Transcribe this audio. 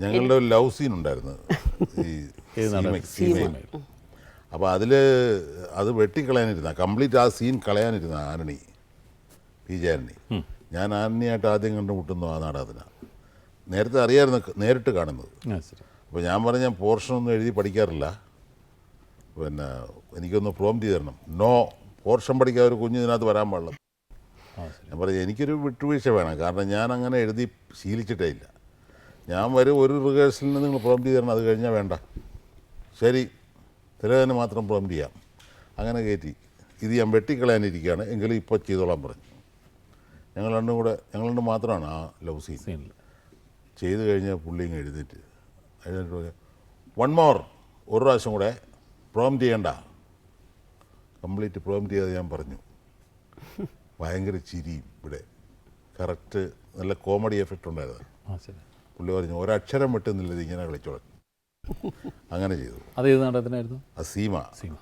ഞങ്ങളുടെ ഒരു love scene ഉണ്ടായിരുന്നു. ഈ അപ്പോൾ അതിൽ അത് വെട്ടിക്കളയാനിരുന്ന കംപ്ലീറ്റ് ആ സീൻ കളയാനിരുന്ന ആരണി പി ജെ ആരണി. ഞാൻ ആരണിയായിട്ട് ആദ്യം കണ്ടുമുട്ടുന്നു ആ നാടകത്തിന്. നേരത്തെ അറിയായിരുന്നു നേരിട്ട് കാണുന്നത്. അപ്പോൾ ഞാൻ പറഞ്ഞ പോർഷനൊന്നും എഴുതി പഠിക്കാറില്ല. പിന്നെ എനിക്കൊന്ന് പ്രോംപ്റ്റ് ചെയ്ത് തരണം നോ പോർഷൻ പഠിക്കാൻ ഒരു കുഞ്ഞ് ഇതിനകത്ത് വരാൻ പാടില്ല. ഞാൻ പറഞ്ഞു എനിക്കൊരു വിട്ടുവീഴ്ച വേണം. കാരണം ഞാൻ അങ്ങനെ എഴുതി ശീലിച്ചിട്ടേ ഇല്ല. ഞാൻ വരും ഒരു റിഹേഴ്സലിന് നിങ്ങൾ പ്രോംപ്റ്റ് ചെയ്ത് തരണം അത് കഴിഞ്ഞാൽ വേണ്ട. ശരി. തിരകന് മാത്രം പ്രോംപ്റ്റ് ചെയ്യാം. അങ്ങനെ കയറ്റി ഇത് ഞാൻ വെട്ടിക്കളയാനിരിക്കുകയാണ്. എങ്കിലും ഇപ്പോൾ ചെയ്തോളാൻ പറഞ്ഞു. ഞങ്ങൾ രണ്ടും കൂടെ ഞങ്ങൾ രണ്ടും മാത്രമാണ് ആ ലവ് സീൻ ചെയ്ത് കഴിഞ്ഞാൽ പുള്ളി ഇങ്ങ് എഴുന്നേറ്റ്. എഴുന്നേറ്റ് വൺ മോർ ഒരു പ്രാവശ്യം കൂടെ പ്രോംപ്റ്റ് ചെയ്യണ്ട. കംപ്ലീറ്റ് പ്രോംപ്റ്റ് ചെയ്യാതെ ഞാൻ പറഞ്ഞു. ഭയങ്കര ചിരിയും ഇവിടെ. കറക്റ്റ് നല്ല കോമഡി എഫക്റ്റ് ഉണ്ടായിരുന്നു. പുള്ളി പറഞ്ഞു ഒരക്ഷരം വെട്ടുന്നില്ല ഇത് ഇങ്ങനെ കളിച്ചോളാം അങ്ങനെ ചെയ്തു. അത് ഏത് നാടകത്തിനായിരുന്നു? ആ സീമ. സീമ.